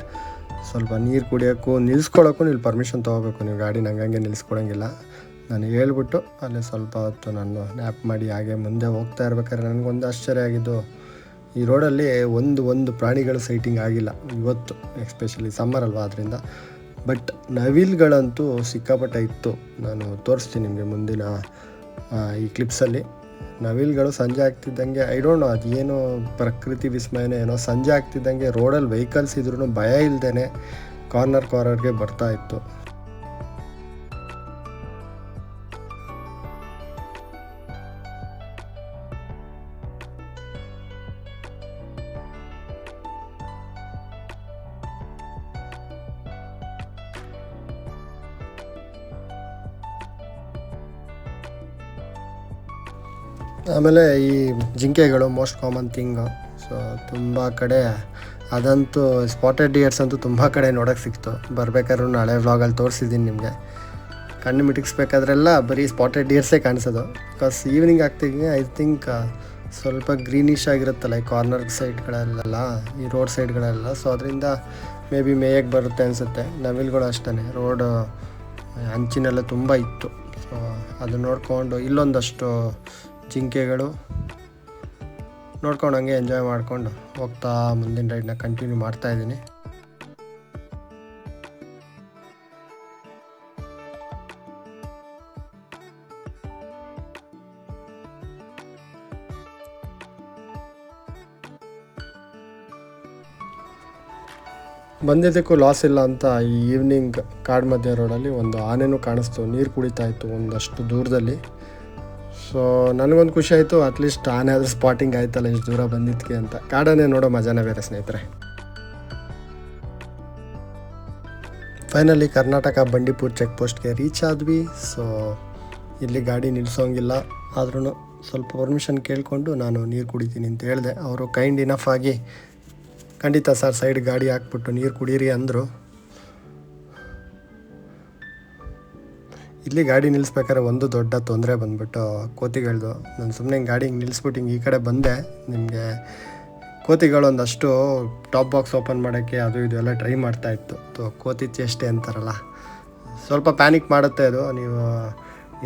ಸ್ವಲ್ಪ ನೀರು ಕುಡಿಯೋಕ್ಕೂ ನಿಲ್ಲಿಸ್ಕೊಳ್ಳೋಕ್ಕೂ ನೀವು ಪರ್ಮಿಷನ್ ತೊಗೋಬೇಕು. ನೀವು ಗಾಡಿನ ಹಂಗಂಗೆ ನಿಲ್ಲಿಸ್ಕೊಳಂಗಿಲ್ಲ ನಾನು ಹೇಳ್ಬಿಟ್ಟು ಅಲ್ಲಿ ಸ್ವಲ್ಪ ಹೊತ್ತು ನಾನು ನ್ಯಾಪ್ ಮಾಡಿ ಹಾಗೆ ಮುಂದೆ ಹೋಗ್ತಾ ಇರ್ಬೇಕಾದ್ರೆ ನನಗೊಂದು ಆಶ್ಚರ್ಯ ಆಗಿದ್ದು, ಈ ರೋಡಲ್ಲಿ ಒಂದು ಒಂದು ಪ್ರಾಣಿಗಳ ಸೈಟಿಂಗ್ ಆಗಿಲ್ಲ. ಇವತ್ತು ಎಕ್ಸ್ಪೆಷಲಿ ಸಮ್ಮರ್ ಅಲ್ವಾ ಅದರಿಂದ. ಬಟ್ ನವಿಲ್ಗಳಂತೂ ಸಿಕ್ಕಾಪಟ್ಟೆ ಇತ್ತು. ನಾನು ತೋರಿಸ್ತೀನಿ ನಿಮಗೆ ಮುಂದಿನ ಈ ಕ್ಲಿಪ್ಸಲ್ಲಿ ನವಿಲ್ಗಳು ಸಂಜೆ ಆಗ್ತಿದ್ದಂಗೆ ಐ ಡೋಂಟ್ ನೋ ಏನು ಪ್ರಕೃತಿ ವಿಸ್ಮಯನೇ ಏನೋ ಸಂಜೆ ಆಗ್ತಿದ್ದಂಗೆ ರೋಡಲ್ಲಿ ವೆಹಿಕಲ್ಸ್ ಇದ್ರೂ ಭಯ ಇಲ್ಲದೇ ಕಾರ್ನರ್ ಕಾರ್ನರ್ಗೆ ಬರ್ತಾ ಇತ್ತು. ಆಮೇಲೆ ಈ ಜಿಂಕೆಗಳು ಮೋಸ್ಟ್ ಕಾಮನ್ ಥಿಂಗು ಸೊ ತುಂಬ ಕಡೆ ಅದಂತೂ ಸ್ಪಾಟೆಡ್ ಡಿಯರ್ಸ್ ಅಂತೂ ತುಂಬ ಕಡೆ ನೋಡೋಕೆ ಸಿಕ್ತು. ಬರ್ಬೇಕಾದ್ರೂ ಹಳೆ ವ್ಲಾಗಲ್ಲಿ ತೋರಿಸಿದ್ದೀನಿ ನಿಮಗೆ. ಕಣ್ಣು ಮಿಟಿಕ್ಸ್ಬೇಕಾದ್ರೆಲ್ಲ ಬರೀ ಸ್ಪಾಟೆಡ್ ಡಿಯರ್ಸೇ ಕಾಣಿಸೋದು. ಬಿಕಾಸ್ ಈವ್ನಿಂಗ್ ಆಗ್ತಿದ್ದೀನಿ ಐ ಥಿಂಕ್ ಸ್ವಲ್ಪ ಗ್ರೀನಿಶ್ ಆಗಿರುತ್ತಲ್ಲ ಈ ಕಾರ್ನರ್ ಸೈಡ್ಗಳಲ್ಲೆಲ್ಲ ಈ ರೋಡ್ ಸೈಡ್ಗಳೆಲ್ಲ ಸೊ ಅದರಿಂದ ಮೇ ಬಿ ಮೇಯಕ್ಕೆ ಬರುತ್ತೆ ಅನಿಸುತ್ತೆ. ನವಿಲ್ಗಳು ಅಷ್ಟೇ ರೋಡ್ ಅಂಚಿನೆಲ್ಲ ತುಂಬ ಇತ್ತು. ಸೊ ಅದು ನೋಡಿಕೊಂಡು ಇಲ್ಲೊಂದಷ್ಟು ಜಿಂಕೆಗಳು ನೋಡ್ಕೊಂಡು ಹಂಗೆ ಎಂಜಾಯ್ ಮಾಡ್ಕೊಂಡು ಹೋಗ್ತಾ ಮುಂದಿನ ರೈಡ್ನ ಕಂಟಿನ್ಯೂ ಮಾಡ್ತಾ ಇದ್ದೀನಿ. ಬಂದಿದ್ದಕ್ಕೂ ಲಾಸ್ ಇಲ್ಲ ಅಂತ ಈ ಈವ್ನಿಂಗ್ ಕಾಡು ಮಧ್ಯ ರೋಡಲ್ಲಿ ಒಂದು ಆನೆನೂ ಕಾಣಿಸ್ತು. ನೀರು ಕುಡಿತಾ ಇತ್ತು ಒಂದಷ್ಟು ದೂರದಲ್ಲಿ. ಸೊ ನನಗೊಂದು ಖುಷಿ ಆಯಿತು ಅಟ್ಲೀಸ್ಟ್ ಆನೆ ಸ್ಪಾಟಿಂಗ್ ಆಯ್ತಲ್ಲ, ಇಷ್ಟು ದೂರ ಬಂದಿದ್ದಕ್ಕೆ ಅಂತ. ಕಾಡನ್ನೇ ನೋಡೋ ಮಜಾನೇ ಬೇರೆ ಸ್ನೇಹಿತರೆ. ಫೈನಲಿ ಕರ್ನಾಟಕ ಬಂಡೀಪುರ್ ಚೆಕ್ ಪೋಸ್ಟ್ಗೆ ರೀಚ್ ಆದ್ವಿ. ಸೊ ಇಲ್ಲಿ ಗಾಡಿ ನಿಲ್ಲಿಸೋಂಗಿಲ್ಲ ಆದ್ರೂ ಸ್ವಲ್ಪ ಪರ್ಮಿಷನ್ ಕೇಳಿಕೊಂಡು ನಾನು ನೀರು ಕುಡಿತೀನಿ ಅಂತ ಹೇಳಿದೆ. ಅವರು ಕೈಂಡ್ ಇನಫ್ ಆಗಿ, ಖಂಡಿತ ಸರ್ ಸೈಡ್ ಗಾಡಿ ಹಾಕ್ಬಿಟ್ಟು ನೀರು ಕುಡೀರಿ ಅಂದರು. ಇಲ್ಲಿ ಗಾಡಿ ನಿಲ್ಲಿಸ್ಬೇಕಾದ್ರೆ ಒಂದು ದೊಡ್ಡ ತೊಂದರೆ ಬಂದ್ಬಿಟ್ಟು ಕೋತಿಗಳದು. ನಾನು ಸುಮ್ಮನೆ ಗಾಡಿ ಹಿಂಗೆ ನಿಲ್ಲಿಸ್ಬಿಟ್ಟು ಹಿಂಗೆ ಈ ಕಡೆ ಬಂದೆ. ನಿಮಗೆ ಕೋತಿಗಳು ಒಂದಷ್ಟು ಟಾಪ್ ಬಾಕ್ಸ್ ಓಪನ್ ಮಾಡೋಕ್ಕೆ ಅದು ಇದು ಎಲ್ಲ ಟ್ರೈ ಮಾಡ್ತಾ ಇತ್ತು. ತೊ, ಕೋತಿ ಚೇಷ್ಟೆ ಅಂತಾರಲ್ಲ. ಸ್ವಲ್ಪ ಪ್ಯಾನಿಕ್ ಮಾಡುತ್ತೆ ಅದು. ನೀವು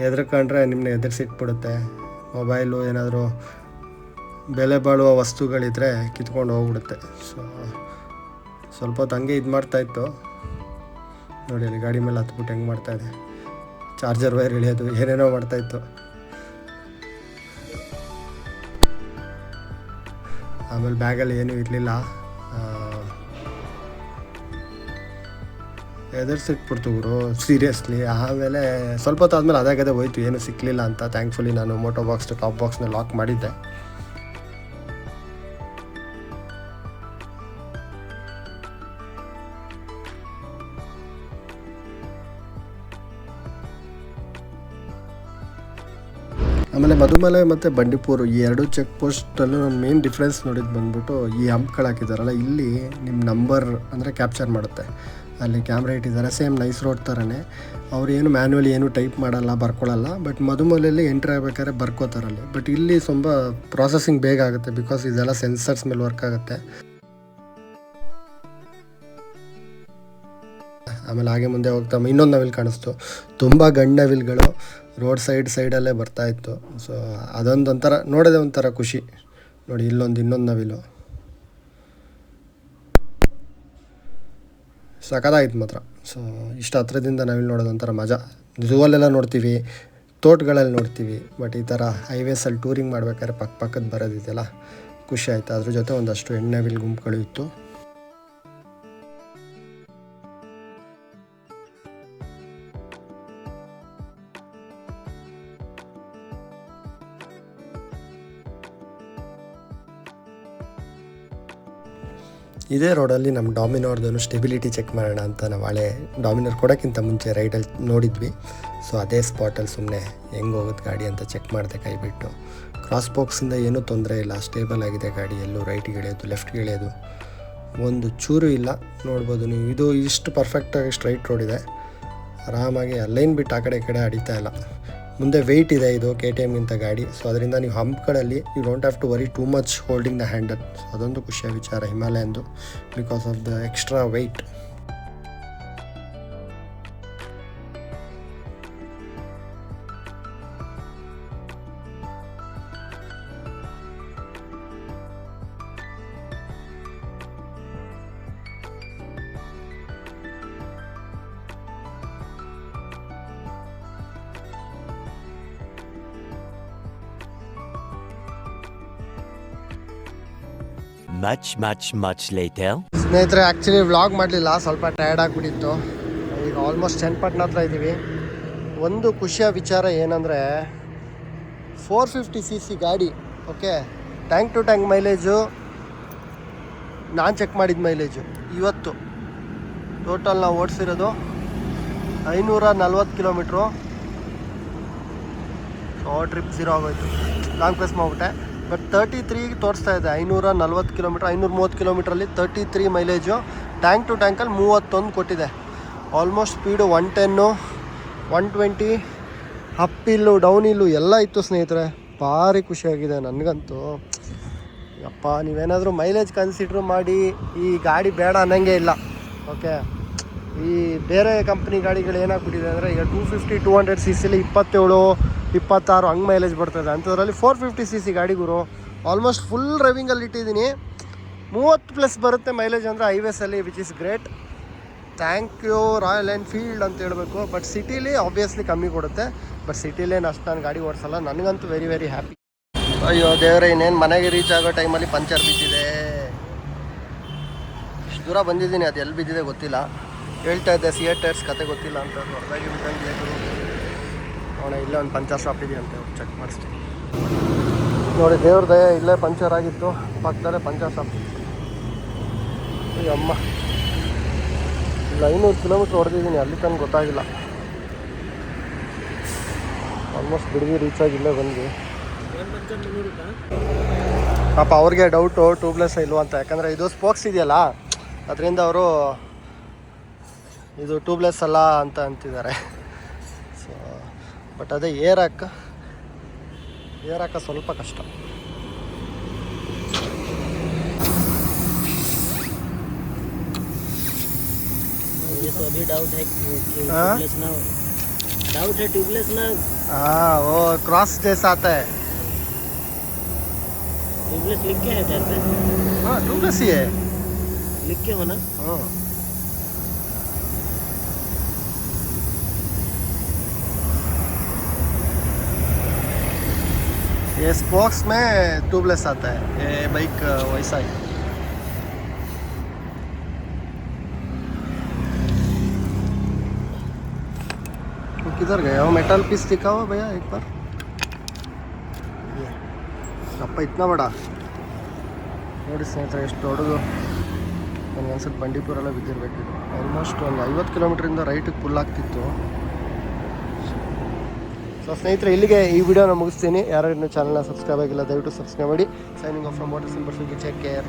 ಎದ್ರಕೊಂಡ್ರೆ ನಿಮ್ಮನ್ನ ಎದುರಿಸಿಟ್ಬಿಡುತ್ತೆ ಮೊಬೈಲು ಏನಾದರೂ ಬೆಲೆ ಬಾಳುವ ವಸ್ತುಗಳಿದ್ರೆ ಕಿತ್ಕೊಂಡು ಹೋಗ್ಬಿಡುತ್ತೆ. ಸೊ, ಸ್ವಲ್ಪ ಹೊತ್ತು ಹಂಗೆ ಇದು ಮಾಡ್ತಾಯಿತ್ತು ನೋಡಿ, ಅಲ್ಲಿ ಗಾಡಿ ಮೇಲೆ ಹತ್ಬಿಟ್ಟು ಹೆಂಗೆ ಮಾಡ್ತಾಯಿದೆ ಚಾರ್ಜರ್ ವೈರ್ ಇಳಿಯೋದು, ಏನೇನೋ ಮಾಡ್ತಾಯಿತ್ತು ಆಮೇಲೆ ಬ್ಯಾಗಲ್ಲಿ ಏನೂ ಇರಲಿಲ್ಲ. ಎದುರ್ಸಿಟ್ಬಿಡ್ತು ಗುರು ಸೀರಿಯಸ್ಲಿ ಆಮೇಲೆ ಸ್ವಲ್ಪ ಹೊತ್ತು ಆದಮೇಲೆ ಅದಾಗದೇ ಹೋಯ್ತು, ಏನೂ ಸಿಕ್ಕಲಿಲ್ಲ ಅಂತ. ಥ್ಯಾಂಕ್ಫುಲಿ ನಾನು ಮೋಟೋ ಬಾಕ್ಸ್ ಟಾಪ್ ಬಾಕ್ಸ್ನ ಲಾಕ್ ಮಾಡಿದ್ದೆ. ಆಮೇಲೆ ಮಧುಮಲೆ ಮತ್ತು ಬಂಡೀಪುರ ಈ ಎರಡು ಚೆಕ್ ಪೋಸ್ಟಲ್ಲೂ ನಾನು ಮೇನ್ ಡಿಫ್ರೆನ್ಸ್ ನೋಡಿದ್ದು ಬಂದ್ಬಿಟ್ಟು ಈ ಹಂಪ್ಗಳು ಹಾಕಿದಾರಲ್ಲ, ಇಲ್ಲಿ ನಿಮ್ಮ ನಂಬರ್ ಅಂದರೆ ಕ್ಯಾಪ್ಚರ್ ಮಾಡುತ್ತೆ. ಅಲ್ಲಿ ಕ್ಯಾಮ್ರಾ ಇಟ್ಟಿದ್ದಾರೆ ಸೇಮ್ ನೈಸ್ ರೋಡ್ ಥರನೇ ಅವ್ರು ಏನು ಮ್ಯಾನ್ಯಲಿ ಏನು ಟೈಪ್ ಮಾಡಲ್ಲ ಬರ್ಕೊಳ್ಳಲ್ಲ ಬಟ್ ಮಧುಮಲೆಯಲ್ಲಿ ಎಂಟ್ರಿ ಆಗಬೇಕಾದ್ರೆ ಬರ್ಕೋತಾರಲ್ಲಿ ಬಟ್ ಇಲ್ಲಿ ತುಂಬ ಪ್ರಾಸೆಸಿಂಗ್ ಬೇಗ ಆಗುತ್ತೆ ಬಿಕಾಸ್ ಇದೆಲ್ಲ ಸೆನ್ಸರ್ಸ್ ಮೇಲೆ ವರ್ಕ್ ಆಗುತ್ತೆ. ಆಮೇಲೆ ಹಾಗೆ ಮುಂದೆ ಹೋಗ್ತಾ ಇನ್ನೊಂದು ನವಿಲ್ ಕಾಣಿಸ್ತು. ತುಂಬ ಗಂಡು ನವಿಲ್ಗಳು ರೋಡ್ ಸೈಡ್ ಸೈಡಲ್ಲೇ ಬರ್ತಾಯಿತ್ತು ಸೊ ಅದೊಂದು ಒಂಥರ ನೋಡೋದೇ ಒಂಥರ ಖುಷಿ. ನೋಡಿ, ಇಲ್ಲೊಂದು ಇನ್ನೊಂದು ನವಿಲು. ಸಖತ್ತಾಗಿತ್ತು ಮಾತ್ರ. ಸೊ ಇಷ್ಟು ಹತ್ರದಿಂದ ನವಿಲು ನೋಡೋದು ಒಂಥರ ಮಜಾ. ಝೂವಲ್ಲೆಲ್ಲ ನೋಡ್ತೀವಿ, ತೋಟಗಳಲ್ಲಿ ನೋಡ್ತೀವಿ ಬಟ್ ಈ ಥರ ಹೈವೇಸಲ್ಲಿ ಟೂರಿಂಗ್ ಮಾಡ್ಬೇಕಾದ್ರೆ ಪಕ್ಕ ಪಕ್ಕದ ಬರೋದಿದೆಯಲ್ಲ, ಖುಷಿ ಆಯಿತು. ಅದ್ರ ಜೊತೆ ಒಂದಷ್ಟು ಹೆಣ್ಣೆವಿಲ್ ಗುಂಪುಗಳು ಇತ್ತು. ಇದೇ ರೋಡಲ್ಲಿ ನಮ್ಮ ಡಾಮಿನೋರ್ದು ಸ್ಟೆಬಿಲಿಟಿ ಚೆಕ್ ಮಾಡೋಣ ಅಂತ ನಾವು ಹಳೆ ಡಾಮಿನೋರ್ ಕೊಡೋಕ್ಕಿಂತ ಮುಂಚೆ ರೈಡಲ್ಲಿ ನೋಡಿದ್ವಿ. ಸೊ ಅದೇ ಸ್ಪಾಟಲ್ಲಿ ಸುಮ್ಮನೆ ಹೆಂಗೆ ಹೋಗುತ್ತೆ ಗಾಡಿ ಅಂತ ಚೆಕ್ ಮಾಡಿದೆ ಕೈ ಬಿಟ್ಟು. ಕ್ರಾಸ್ ಬಾಕ್ಸಿಂದ ಏನೂ ತೊಂದರೆ ಇಲ್ಲ ಸ್ಟೇಬಲ್ ಆಗಿದೆ ಗಾಡಿ, ಎಲ್ಲೂ ರೈಟ್ಗೆ ಇಳಿಯೋದು ಲೆಫ್ಟ್ಗೆ ಇಳಿಯೋದು. ಒಂದು ಚೂರು ಇಲ್ಲ, ನೋಡ್ಬೋದು ನೀವು. ಇದು ಇಷ್ಟು ಪರ್ಫೆಕ್ಟಾಗಿ ಸ್ಟ್ರೈಟ್ ರೋಡ್ ಇದೆ. ಆರಾಮಾಗಿ ಲೈನ್ ಬಿಟ್ಟು ಆ ಕಡೆ ಈ ಕಡೆ ಅಡಿತಾ ಇಲ್ಲ. ಮುಂದೆ ವೆಯ್ಟ್ ಇದೆ ಇದು ಕೆ ಟಿ ಎಮ್ಗಿಂತ ಗಾಡಿ. ಸೊ ಅದರಿಂದ ನೀವು ಹಂಪ್ಗಳಲ್ಲಿ you don't have to worry too much holding the handle so ಅದೊಂದು ಖುಷಿಯ ವಿಚಾರ ಹಿಮಾಲಯಂದು because of the extra weight Much, much much later. ಸ್ನೇಹಿತರೆ ಆ್ಯಕ್ಚುಲಿ ವ್ಲಾಗ್ ಮಾಡಲಿಲ್ಲ ಸ್ವಲ್ಪ ಟಯರ್ಡ್ ಆಗಿಬಿಟ್ಟಿತ್ತು. ಈಗ ಆಲ್ಮೋಸ್ಟ್ ಚನ್ನಪಟ್ಟಣ ಹತ್ರ ಇದ್ದೀವಿ. ಒಂದು ಖುಷಿಯ ವಿಚಾರ ಏನಂದರೆ ಫೋರ್ ಫಿಫ್ಟಿ ಸಿ ಸಿ ಗಾಡಿ okay tank to tank mileage ನಾನು ಚೆಕ್ ಮಾಡಿದ ಮೈಲೇಜು ಇವತ್ತು. ಟೋಟಲ್ ನಾವು ಓಡಿಸಿರೋದು ಐನೂರ ನಲ್ವತ್ತು ಕಿಲೋಮೀಟ್ರು ಸೊ ಟ್ರಿಪ್ ಝೀರೋ ಆಗೋಯ್ತು. ಲಾಂಗ್ ಪ್ಲೇಸ್ ಮಾಡಿಬಿಟ್ಟೆ. ಬಟ್ ತರ್ಟಿ ತ್ರೀ ತೋರಿಸ್ತಾ ಇದೆ. ಐನೂರ ನಲ್ವತ್ತು ಕಿಲೋಮೀಟ್ರ್ ಐನೂರ ಮೂವತ್ತು ಕಿಲೋಮೀಟ್ರಲ್ಲಿ thirty three mileage tank to ಟ್ಯಾಂಕಲ್ಲಿ ಮೂವತ್ತೊಂದು ಕೊಟ್ಟಿದೆ. Almost speed one ten one twenty up ಇಲ್ಲು down ಇಲ್ಲು ಎಲ್ಲ ಇತ್ತು ಸ್ನೇಹಿತರೆ. ಭಾರಿ ಖುಷಿಯಾಗಿದೆ ನನಗಂತೂ. ಅಪ್ಪ ನೀವೇನಾದರೂ ಮೈಲೇಜ್ ಕನ್ಸಿಡ್ರ್ ಮಾಡಿ ಈ ಗಾಡಿ ಬೇಡ ಅನ್ನಂಗೆ ಇಲ್ಲ. ಓಕೆ ಈ ಬೇರೆ ಕಂಪ್ನಿ ಗಾಡಿಗಳು ಏನಾಗ್ಬಿಟ್ಟಿದೆ ಅಂದರೆ ಈಗ two fifty two hundred C ಸಿಲಿ ಇಪ್ಪತ್ತೇಳು ಇಪ್ಪತ್ತಾರು ಹಂಗೆ ಮೈಲೇಜ್ ಬರ್ತದೆ. ಅಂಥದ್ರಲ್ಲಿ ಫೋರ್ ಫಿಫ್ಟಿ ಸಿ ಸಿ ಗಾಡಿ ಗುರು. ಆಲ್ಮೋಸ್ಟ್ ಫುಲ್ ಡ್ರೈವಿಂಗಲ್ಲಿ ಇಟ್ಟಿದ್ದೀನಿ. ಮೂವತ್ತು ಪ್ಲಸ್ ಬರುತ್ತೆ ಮೈಲೇಜ್ ಅಂದರೆ ಹೈವೇಸಲ್ಲಿ which is great thank you Royal Enfield ಅಂತ ಹೇಳಬೇಕು. ಬಟ್ ಸಿಟೀಲಿ ಆಬ್ವಿಯಸ್ಲಿ ಕಮ್ಮಿ ಕೊಡುತ್ತೆ. ಬಟ್ ಸಿಟೀಲೇನು ಅಷ್ಟು ನಾನು ಗಾಡಿ ಓಡಿಸಲ್ಲ. ನನಗಂತೂ ವೆರಿ ವೆರಿ ಹ್ಯಾಪಿ ಅಯ್ಯೋ, ದೇವರೇ, ಇನ್ನೇನು ಮನೆಗೆ ರೀಚ್ ಆಗೋ ಟೈಮಲ್ಲಿ ಪಂಚರ್ ಬಿದ್ದಿದೆ. ಇಷ್ಟು ದೂರ ಬಂದಿದ್ದೀನಿ. ಅದು ಎಲ್ಲಿ ಬಿದ್ದಿದೆ ಗೊತ್ತಿಲ್ಲ. ಹೇಳ್ತಾ ಇದ್ದೆ ಸಿಯೇಟರ್ಸ್ ಟೈರ್ಸ್ ಕತೆ ಗೊತ್ತಿಲ್ಲ ಅಂತ. ಹೊರದಾಗಿ ಬಿದ್ದಂಗೆ ನೋಡ ಇಲ್ಲೇ ಒಂದು ಪಂಚರ್ ಶಾಪ್ ಇದೆ ಅಂತ ಚೆಕ್ ಮಾಡಿಸ್ತೀನಿ. ನೋಡಿ, ದೇವ್ರ ದಯ ಇಲ್ಲೇ ಪಂಚರ್ ಆಗಿತ್ತು, ಪಕ್ಕದಲ್ಲೇ ಪಂಚರ್ ಶಾಪ್. ಅಮ್ಮ. ಇಲ್ಲ ಐನೂರು ಕಿಲೋಮೀಟ್ರ್ ಹೊಡೆದಿದ್ದೀನಿ, ಅಲ್ಲಿ ತನಕ ಗೊತ್ತಾಗಿಲ್ಲ. ಆಲ್ಮೋಸ್ಟ್ ಬಿಡಗಿ ರೀಚ್ ಆಗಿ ಇಲ್ಲೇ ಬಂದ್ವಿ. ಪಾಪ ಅವ್ರಿಗೆ ಡೌಟು ಟ್ಯೂಬ್ಲೆಸ್ ಇಲ್ವಾ ಅಂತ, ಯಾಕಂದರೆ ಇದು ಸ್ಪೋಕ್ಸ್ ಇದೆಯಲ್ಲ, ಅದರಿಂದ ಅವರು ಇದು ಟ್ಯೂಬ್ಲೆಸ್ ಅಲ್ಲ ಅಂತ ಅಂತಿದ್ದಾರೆ. ಬಟ್ ಅದೇ ಏರಾಕ ಏರಾಕ ಸ್ವಲ್ಪ ಕಷ್ಟ ये तो अभी डाउट है कि हाँ? ट्यूबलेस ना हो डाउट है ट्यूबलेस ना हाँ वो क्रॉस जैसा आता है ट्यूबलेस लिख के है टायर पे हाँ ट्यूबलेस ही है लिख के हो ना हाँ ये स्पोक्स में ट्यूबलेस आता है ये बाइक वैसा ही वो किधर गया वो मेटल पीस दिखा हुआ भैया एक बार ये ಅಪ್ಪ ಇತ್ನ ಬಡ ನೋಡಿ ಸ್ನೇಹಿತರೆ ಎಷ್ಟು ದೊಡ್ಡದು ನನಗೆ ಅನ್ಸುತ್ತೆ ಬಂಡೀಪುರೆಲ್ಲ ಬಿದ್ದಿರಬೇಕಿದು ಆಲ್ಮೋಸ್ಟ್ ಒಂದು ಐವತ್ತು ಕಿಲೋಮೀಟ್ರಿಂದ ರೈಟಿಗೆ ಫುಲ್ ಆಗ್ತಿತ್ತು ಸೊ ಸ್ನೇಹಿತರೆ, ಇಲ್ಲಿಗೆ ಈ ವಿಡಿಯೋನ ಮುಗಿಸ್ತೀನಿ. ಯಾರು ಇನ್ನೂ ಚಾನಲ್ನ ಸಬ್ಸ್ಕ್ರೈಬ್ ಆಗಿಲ್ಲ, ದಯವಿಟ್ಟು ಸಬ್ಸ್ಕ್ರೈಬ್ ಮಾಡಿ. ಸೈನಿಂಗ್ ಆಫ್ ಫ್ರಮ್ ವಾಟರ್ ಸಿಂಪರ್ ಸುಗಿ ಚೆಕ್ ಕೇರ್